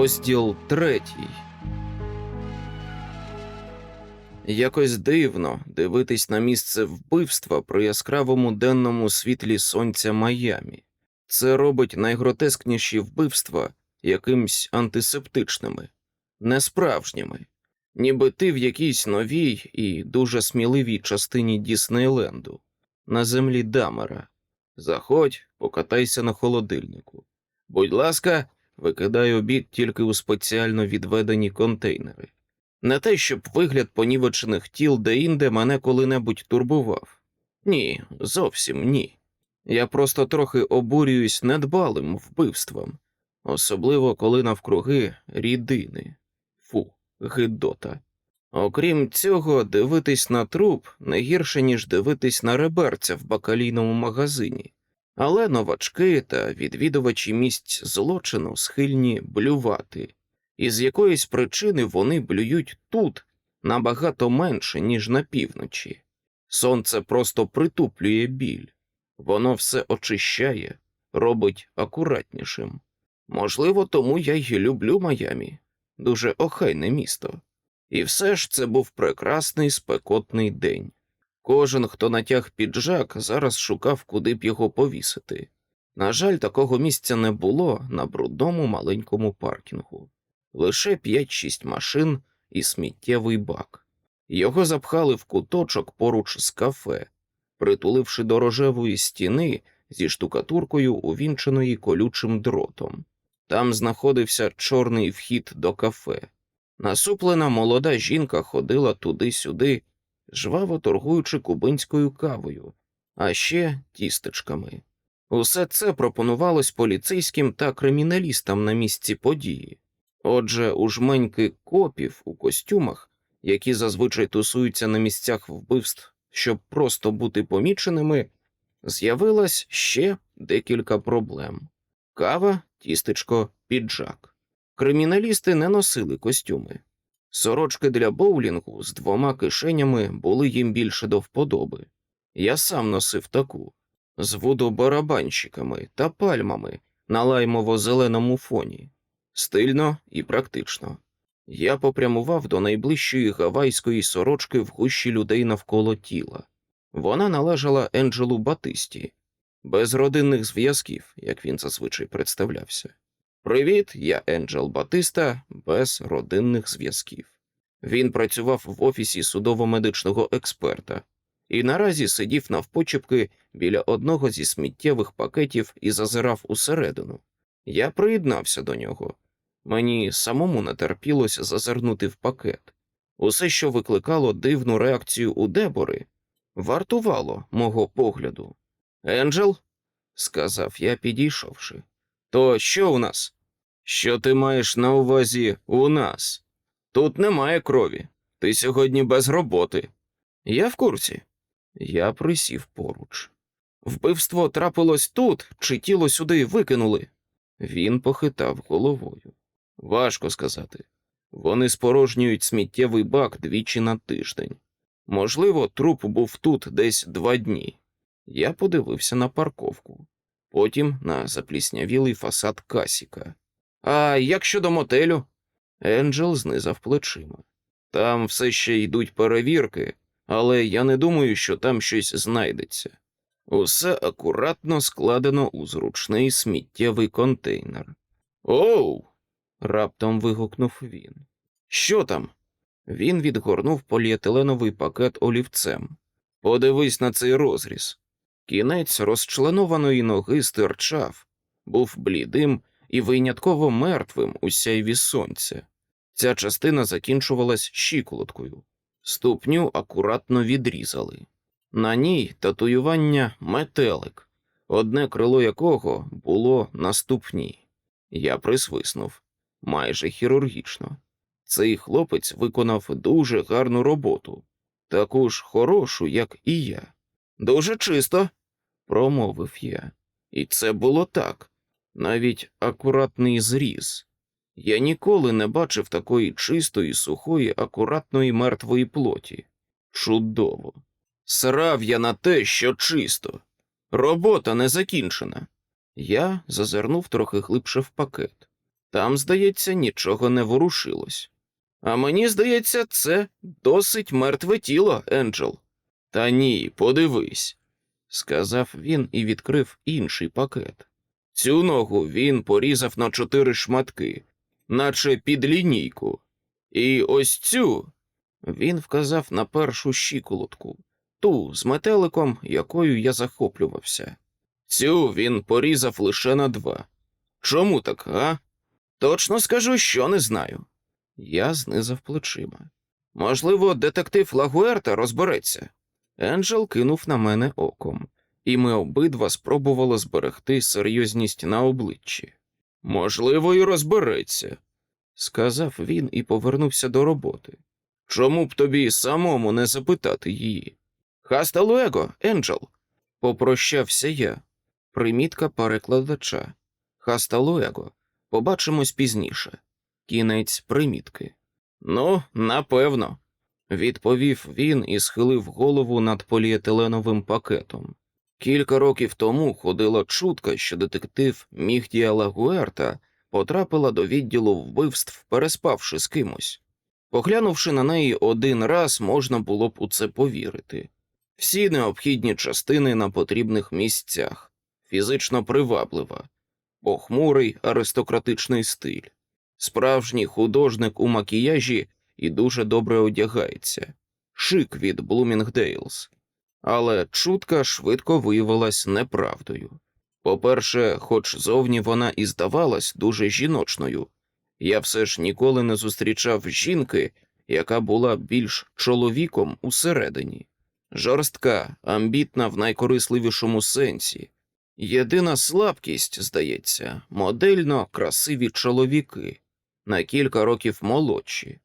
Розділ третій. Якось дивно дивитись на місце вбивства при яскравому денному світлі сонця Майамі. Це робить найгротескніші вбивства якимсь антисептичними, несправжніми, ніби ти в якійсь новій і дуже сміливій частині Діснейленду, на землі Дамера. Заходь, покатайся на холодильнику. Будь ласка, викидай обід тільки у спеціально відведені контейнери. Не те, щоб вигляд понівечених тіл деінде мене коли-небудь турбував. Ні, зовсім ні. Я просто трохи обурююсь недбалим вбивством, особливо коли навкруги рідини. Фу, гидота. Окрім цього, дивитись на труп не гірше, ніж дивитись на реберця в бакалійному магазині. Але новачки та відвідувачі місць злочину схильні блювати, і з якоїсь причини вони блюють тут набагато менше, ніж на півночі. Сонце просто притуплює біль, воно все очищає, робить акуратнішим. Можливо, тому я й люблю Майамі, дуже охайне місто. І все ж це був прекрасний спекотний день. Кожен, хто натяг піджак, зараз шукав, куди б його повісити. На жаль, такого місця не було на брудному маленькому паркінгу. Лише 5-6 машин і сміттєвий бак. Його запхали в куточок поруч з кафе, притуливши до рожевої стіни зі штукатуркою, увінченої колючим дротом. Там знаходився чорний вхід до кафе. Насуплена молода жінка ходила туди-сюди, жваво торгуючи кубинською кавою, а ще тістечками. Усе це пропонувалось поліцейським та криміналістам на місці події. Отже, у жменьки копів у костюмах, які зазвичай тусуються на місцях вбивств, щоб просто бути поміченими, з'явилось ще декілька проблем: кава, тістечко, піджак. Криміналісти не носили костюми. Сорочки для боулінгу з двома кишенями були їм більше до вподоби. Я сам носив таку з водобарабанщиками та пальмами на лаймово-зеленому фоні, стильно і практично. Я попрямував до найближчої гавайської сорочки в гущі людей навколо тіла. Вона належала Енджелу Батисті, без родинних зв'язків, як він зазвичай представлявся. Привіт, я Енджел Батиста без родинних зв'язків. Він працював в офісі судово-медичного експерта і наразі сидів навпочепки біля одного зі сміттєвих пакетів і зазирав усередину. Я приєднався до нього. Мені самому не терпілося зазирнути в пакет. Усе, що викликало дивну реакцію у Дебори, вартувало мого погляду. Енджел, сказав я, підійшовши. То що у нас? Що ти маєш на увазі у нас? Тут немає крові. Ти сьогодні без роботи. Я в курсі. Я присів поруч. Вбивство трапилось тут, чи тіло сюди викинули? Він похитав головою. Важко сказати. Вони спорожнюють сміттєвий бак двічі на тиждень. Можливо, труп був тут десь два дні. Я подивився на парковку потім на запліснявілий фасад Касіка. А як щодо мотелю? Енджел знизав плечима. Там все ще йдуть перевірки, але я не думаю, що там щось знайдеться. Усе акуратно складено у зручний сміттєвий контейнер. Оу. раптом вигукнув він. Що там? Він відгорнув поліетиленовий пакет олівцем. Подивись на цей розріз. Кінець розчленованої ноги стирчав, був блідим і винятково мертвим у сяйві сонця. Ця частина закінчувалась щиколоткою, ступню акуратно відрізали. На ній татуювання метелик, одне крило якого було на ступні. Я присвиснув майже хірургічно. Цей хлопець виконав дуже гарну роботу, таку ж хорошу, як і я. Дуже чисто, промовив я. І це було так, навіть акуратний зріз. Я ніколи не бачив такої чистої, сухої, акуратної мертвої плоті. Чудово. Срав я на те, що чисто. Робота не закінчена. Я зазирнув трохи глибше в пакет. Там, здається, нічого не ворушилось. А мені здається, це досить мертве тіло, Енджел. Та ні, подивись, сказав він і відкрив інший пакет. Цю ногу він порізав на чотири шматки, наче під лінійку. І ось цю він вказав на першу щиколотку, ту з метеликом, якою я захоплювався. Цю він порізав лише на два. Чому так, а? Точно скажу, що не знаю. Я знизав плечима. Можливо, детектив Лагуерта розбереться. Енджел кинув на мене оком, і ми обидва спробували зберегти серйозність на обличчі. Можливо, і розбереться, сказав він і повернувся до роботи. Чому б тобі самому не запитати її? Хаста луего, Енджел, попрощався я. Примітка перекладача. Хаста луего. Побачимось пізніше. Кінець примітки. Ну, напевно, відповів він і схилив голову над поліетиленовим пакетом. Кілька років тому ходила чутка, що детектив Міхтія Лагуерта потрапила до відділу вбивств, переспавши з кимось. Поглянувши на неї один раз, можна було б у це повірити. Всі необхідні частини на потрібних місцях, фізично приваблива, похмурий аристократичний стиль, справжній художник у макіяжі і дуже добре одягається, шик від Блумінгдейлс. Але чутка швидко виявилась неправдою. По-перше, хоч зовні вона і здавалась дуже жіночною, я все ж ніколи не зустрічав жінки, яка була більш чоловіком усередині, жорстка, амбітна в найкорисливішому сенсі. Єдина слабкість, здається, модельно красиві чоловіки, на кілька років молодші.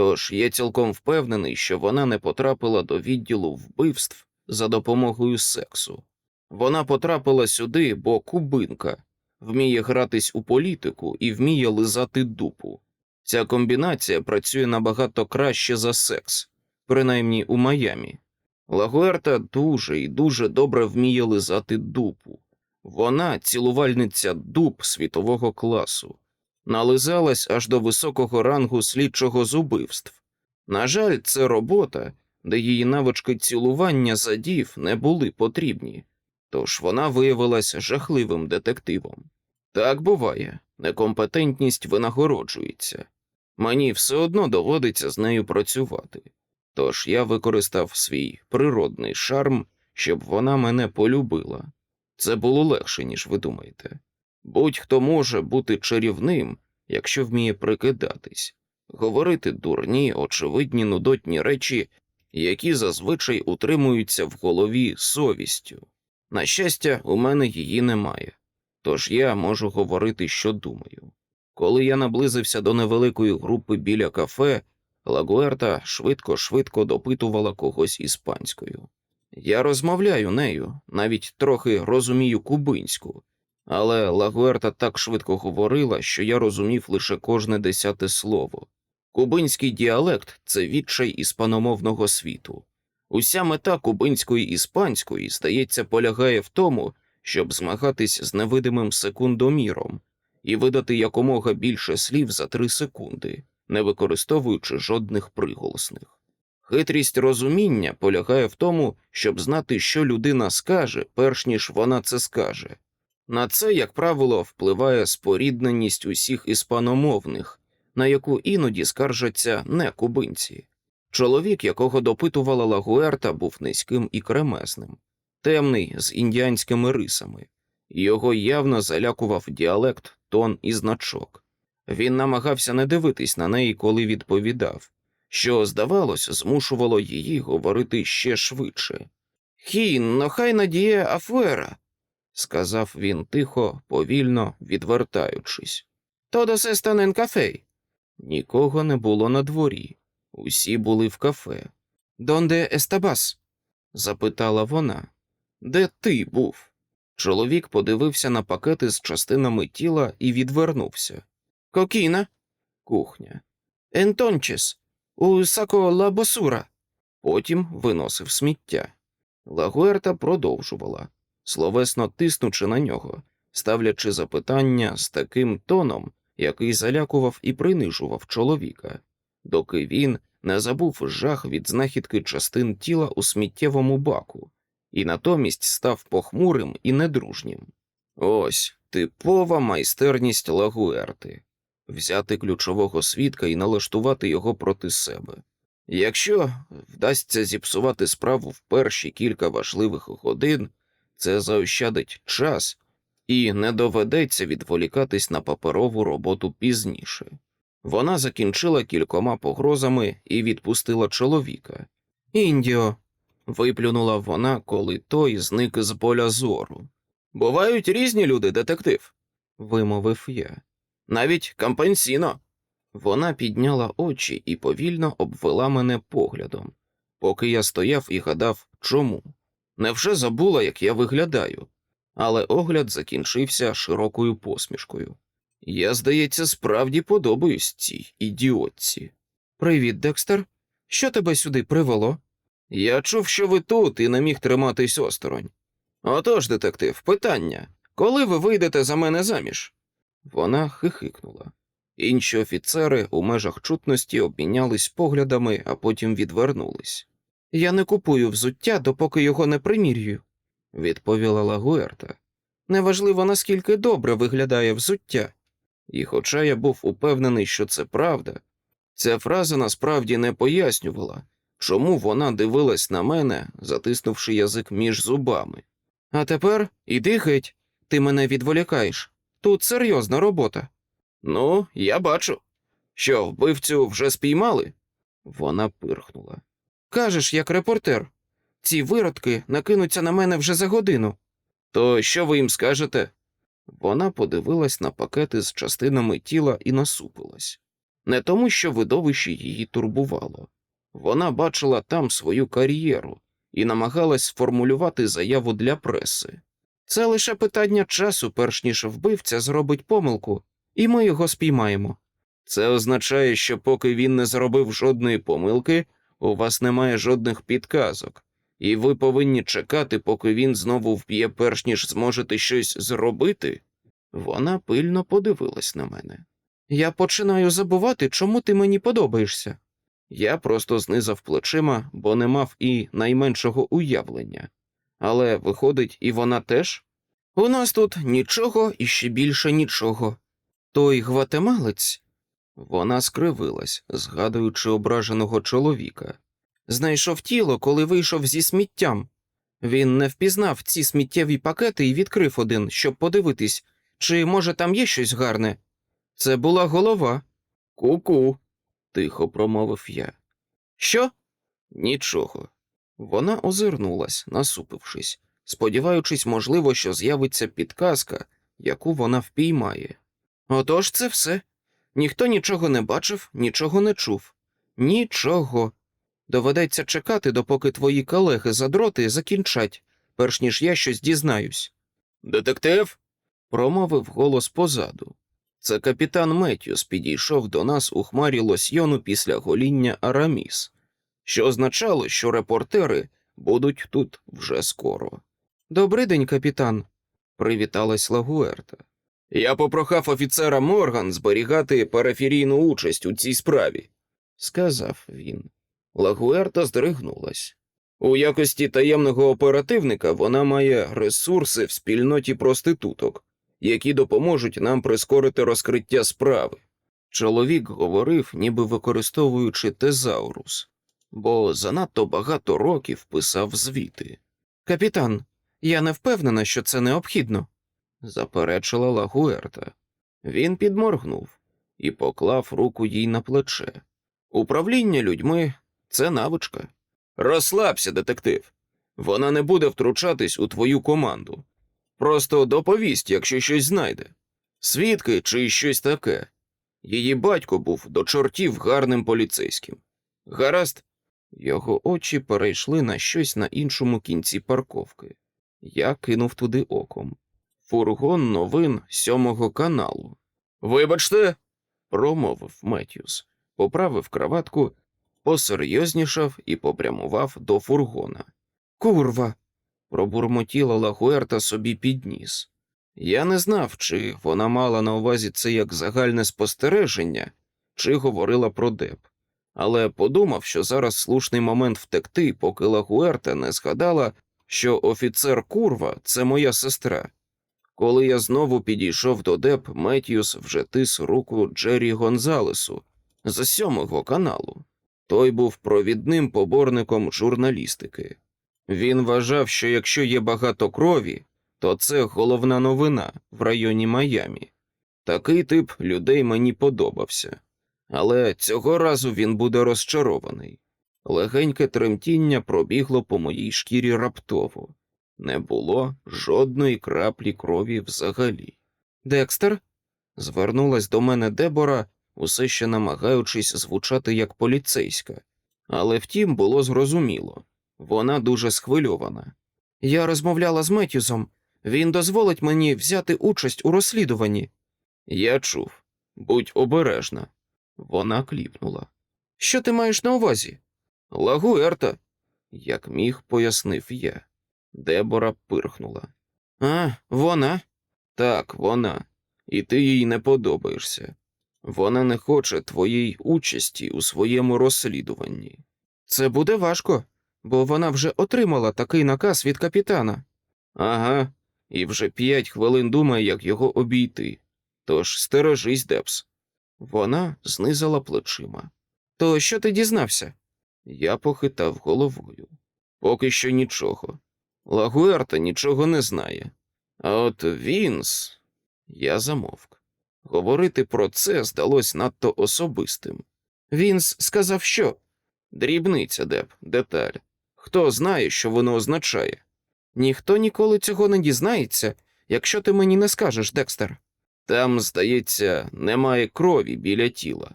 Тож я цілком впевнений, що вона не потрапила до відділу вбивств за допомогою сексу. Вона потрапила сюди, бо кубинка вміє гратись у політику і вміє лизати дупу. Ця комбінація працює набагато краще за секс, принаймні у Майамі. Лагуерта дуже і дуже добре вміє лизати дупу. Вона цілувальниця дуб світового класу, нализалась аж до високого рангу слідчого з убивств. На жаль, це робота, де її навички цілування задів не були потрібні, тож вона виявилась жахливим детективом. Так буває, некомпетентність винагороджується. Мені все одно доводиться з нею працювати. Тож я використав свій природний шарм, щоб вона мене полюбила. Це було легше, ніж ви думаєте. Будь-хто може бути чарівним, якщо вміє прикидатись, говорити дурні, очевидні нудотні речі, які зазвичай утримуються в голові совістю. На щастя, у мене її немає, тож я можу говорити, що думаю. Коли я наблизився до невеликої групи біля кафе, Лагуерта швидко-швидко допитувала когось іспанською. Я розмовляю нею, навіть трохи розумію кубинську, але Лагуерта так швидко говорила, що я розумів лише кожне десяте слово. Кубинський діалект це відчай іспаномовного світу. Уся мета кубинської іспанської, здається, полягає в тому, щоб змагатись з невидимим секундоміром і видати якомога більше слів за три секунди, не використовуючи жодних приголосних. Хитрість розуміння полягає в тому, щоб знати, що людина скаже, перш ніж вона це скаже. На це, як правило, впливає спорідненість усіх іспаномовних, на яку іноді скаржаться не кубинці. Чоловік, якого допитувала Лагуерта, був низьким і кремезним, темний з індіанськими рисами, його явно залякував діалект, тон і значок. Він намагався не дивитись на неї, коли відповідав, що, здавалось, змушувало її говорити ще швидше. Хін, но хай надіє афуера, сказав він тихо, повільно відвертаючись. Тодос естанен кафей. Нікого не було на дворі. Усі були в кафе. Донде естабас? запитала вона. Де ти був? Чоловік подивився на пакети з частинами тіла і відвернувся. Кокіна, кухня. Ентончес, у сако ла босура. Потім виносив сміття. Лагуерта продовжувала, словесно тиснучи на нього, ставлячи запитання з таким тоном, який залякував і принижував чоловіка, доки він не забув жах від знахідки частин тіла у сміттєвому баку і натомість став похмурим і недружнім. Ось типова майстерність Лагуерти взяти ключового свідка і налаштувати його проти себе. Якщо вдасться зіпсувати справу в перші кілька важливих годин, це заощадить час і не доведеться відволікатись на паперову роботу пізніше. Вона закінчила кількома погрозами і відпустила чоловіка. Індіо. виплюнула вона, коли той зник з поля зору. Бувають різні люди, детектив, вимовив я. Навіть кампансіно. Вона підняла очі і повільно обвела мене поглядом, поки я стояв і гадав, чому. Невже забула, як я виглядаю? Але огляд закінчився широкою посмішкою. Я, здається, справді подобаюсь цій ідіотці. Привіт, Декстер. Що тебе сюди привело? Я чув, що ви тут і не міг триматись осторонь. Отож, детектив, питання коли ви вийдете за мене заміж? Вона хихикнула. Інші офіцери у межах чутності обмінялись поглядами, а потім відвернулись. Я не купую взуття, допоки його не примірюю, відповіла Лагуерта. Неважливо, наскільки добре виглядає взуття. І хоча я був упевнений, що це правда, ця фраза насправді не пояснювала, чому вона дивилась на мене, затиснувши язик між зубами. А тепер іди геть, ти мене відволікаєш. Тут серйозна робота. Ну, я бачу. Що, вбивцю вже спіймали? Вона пирхнула. Кажеш, як репортер. Ці виродки накинуться на мене вже за годину. То що ви їм скажете? Вона подивилась на пакети з частинами тіла і насупилась. Не тому, що видовище її турбувало. Вона бачила там свою кар'єру і намагалась сформулювати заяву для преси. Це лише питання часу, перш ніж вбивця зробить помилку, і ми його спіймаємо. Це означає, що поки він не зробив жодної помилки, у вас немає жодних підказок, і ви повинні чекати, поки він знову вб'є, перш ніж зможете щось зробити. Вона пильно подивилась на мене. Я починаю забувати, чому ти мені подобаєшся. Я просто знизав плечима, бо не мав і найменшого уявлення. Але виходить, і вона теж? У нас тут нічого і ще більше нічого. Той гватемалець. Вона скривилась, згадуючи ображеного чоловіка. Знайшов тіло, коли вийшов зі сміттям. Він не впізнав ці сміттєві пакети і відкрив один, щоб подивитись, чи може там є щось гарне. Це була голова. Ку-ку, тихо промовив я. Що? Нічого. Вона озирнулась, насупившись, сподіваючись, можливо, що з'явиться підказка, яку вона впіймає. Отож це все. Ніхто нічого не бачив, нічого не чув. Нічого. Доведеться чекати, допоки твої колеги задроти закінчать, перш ніж я щось дізнаюсь. Детектив. промовив голос позаду. Це капітан Меттюс підійшов до нас у хмарі лосьйону після гоління Араміс, що означало, що репортери будуть тут вже скоро. Добрий день, капітан, привіталась Лагуерта. Я попрохав офіцера Морган зберігати парафірійну участь у цій справі, сказав він. Лагуерта здригнулась. У якості таємного оперативника вона має ресурси в спільноті проституток, які допоможуть нам прискорити розкриття справи. Чоловік говорив, ніби використовуючи тезаурус, бо занадто багато років писав звіти. Капітан, я не впевнена, що це необхідно, заперечила Лагуерта. Він підморгнув і поклав руку їй на плече. Управління людьми це навичка. Розслабся, детектив. Вона не буде втручатись у твою команду. Просто доповість, якщо щось знайде. Свідки чи щось таке. Її батько був до чортів гарним поліцейським. Гаразд, його очі перейшли на щось на іншому кінці парковки. Я кинув туди оком. Фургон новин сьомого каналу. Вибачте, промовив Меттюс, поправив краватку, посерйознішав і попрямував до фургона. Курва. пробурмотіла Лагуерта собі під ніс. Я не знав, чи вона мала на увазі це як загальне спостереження, чи говорила про деп, але подумав, що зараз слушний момент втекти, поки Лагуерта не згадала, що офіцер курва це моя сестра. Коли я знову підійшов до деп, Меттьюс вже тис руку Джері Гонзалесу з сьомого каналу. Той був провідним поборником журналістики. Він вважав, що якщо є багато крові, то це головна новина в районі Майамі. Такий тип людей мені подобався. Але цього разу він буде розчарований. Легеньке тремтіння пробігло по моїй шкірі раптово. Не було жодної краплі крові взагалі. Декстер? звернулась до мене Дебора, усе ще намагаючись звучати як поліцейська. Але втім, було зрозуміло вона дуже схвильована. Я розмовляла з Меттюзом. Він дозволить мені взяти участь у розслідуванні. Я чув. Будь обережна. Вона кліпнула. Що ти маєш на увазі? Лагуерта, як міг, пояснив я. Дебора пирхнула. А, вона? Так, вона. І ти їй не подобаєшся. Вона не хоче твоєї участі у своєму розслідуванні. Це буде важко, бо вона вже отримала такий наказ від капітана. Ага, і вже п'ять хвилин думає, як його обійти. Тож стережись, Депс. Вона знизала плечима. То що ти дізнався? Я похитав головою. Поки що нічого. Лагуерта нічого не знає. А от Вінс. Я замовк. Говорити про це здалось надто особистим. Вінс сказав, що дрібниця, Деп, деталь. Хто знає, що воно означає? Ніхто ніколи цього не дізнається, якщо ти мені не скажеш, Декстер. Там, здається, немає крові біля тіла,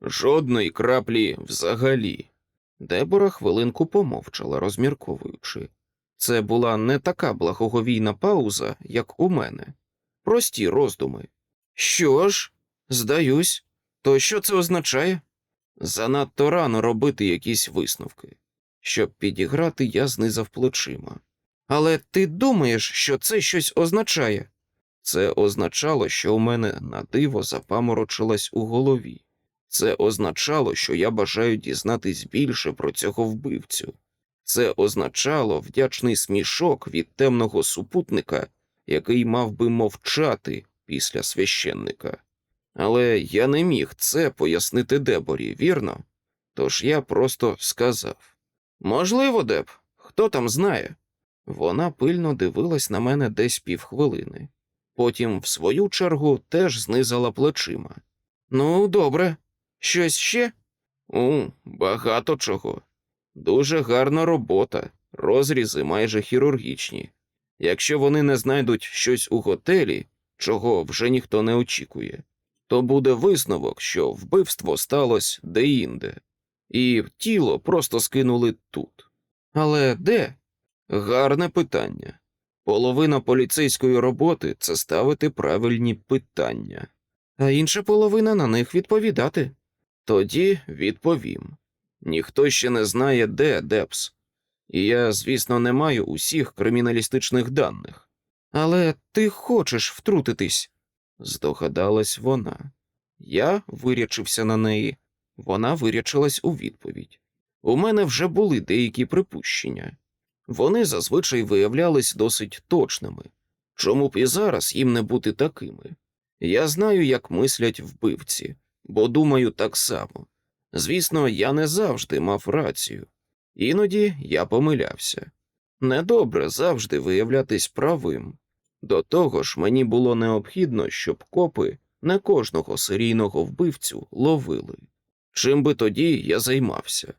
жодної краплі взагалі. Дебора хвилинку помовчала, розмірковуючи. Це була не така благоговійна пауза, як у мене. Прості роздуми. Що ж, здаюсь, то що це означає? Занадто рано робити якісь висновки. Щоб підіграти, я знизав плечима. Але ти думаєш, що це щось означає? Це означало, що у мене на диво запаморочилось у голові. Це означало, що я бажаю дізнатись більше про цього вбивцю. Це означало вдячний смішок від темного супутника, який мав би мовчати після священника. Але я не міг це пояснити Деборі, вірно? Тож я просто сказав можливо, Деб, хто там знає? Вона пильно дивилась на мене десь півхвилини. Потім, в свою чергу, теж знизала плечима. Ну, добре, щось ще? У, багато чого. Дуже гарна робота, розрізи майже хірургічні. Якщо вони не знайдуть щось у готелі, чого вже ніхто не очікує, то буде висновок, що вбивство сталося деінде, і тіло просто скинули тут. Але де? Гарне питання. Половина поліцейської роботи це ставити правильні питання, а інша половина на них відповідати. Тоді відповім. Ніхто ще не знає, де Депс. І я, звісно, не маю усіх криміналістичних даних. Але ти хочеш втрутитись, здогадалась вона. Я вирячився на неї, вона вирячилась у відповідь. У мене вже були деякі припущення. Вони зазвичай виявлялись досить точними. Чому б і зараз їм не бути такими? Я знаю, як мислять вбивці, бо думаю так само. Звісно, я не завжди мав рацію, іноді я помилявся. Недобре завжди виявлятись правим. До того ж, мені було необхідно, щоб копи не кожного серійного вбивцю ловили. Чим би тоді я займався?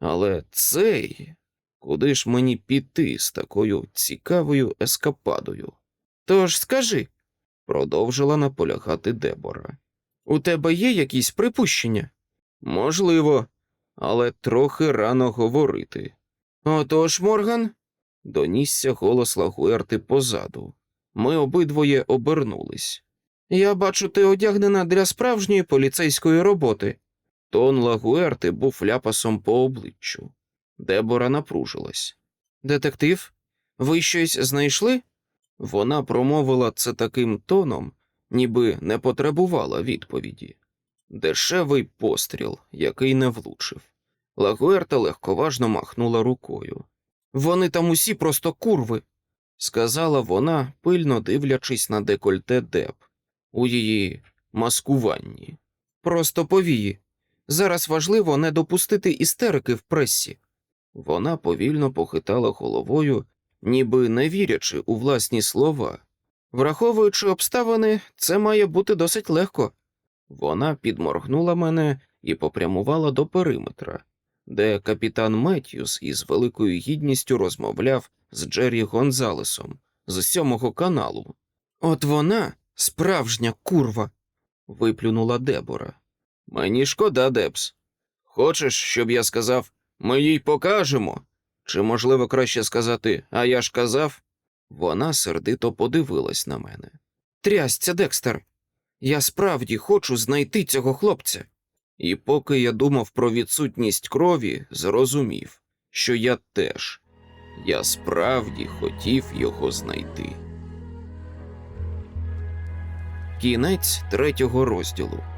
Але цей, куди ж мені піти з такою цікавою ескападою? Тож скажи, продовжила наполягати Дебора. У тебе є якісь припущення? Можливо, але трохи рано говорити. Отож, Морган, донісся голос Лагуерти позаду. Ми обидвоє обернулись. Я бачу, ти одягнена для справжньої поліцейської роботи. Тон Лагуерти був ляпасом по обличчю. Дебора напружилась. Детектив, ви щось знайшли? Вона промовила це таким тоном, ніби не потребувала відповіді. Дешевий постріл, який не влучив. Лагуерта легковажно махнула рукою. Вони там усі просто курви, сказала вона, пильно дивлячись на декольте Деб у її маскуванні. Просто повії. Зараз важливо не допустити істерики в пресі. Вона повільно похитала головою, ніби не вірячи у власні слова. Враховуючи обставини, це має бути досить легко. Вона підморгнула мене і попрямувала до периметра, де капітан Меттьюс із великою гідністю розмовляв з Джері Гонзалесом з сьомого каналу. От вона справжня курва. виплюнула Дебора. Мені шкода, Дебс. Хочеш, щоб я сказав ми їй покажемо? Чи, можливо, краще сказати, а я ж казав? Вона сердито подивилась на мене. Трясця, Декстер. Я справді хочу знайти цього хлопця. І поки я думав про відсутність крові, зрозумів, що я теж. Я справді хотів його знайти. Кінець третього розділу.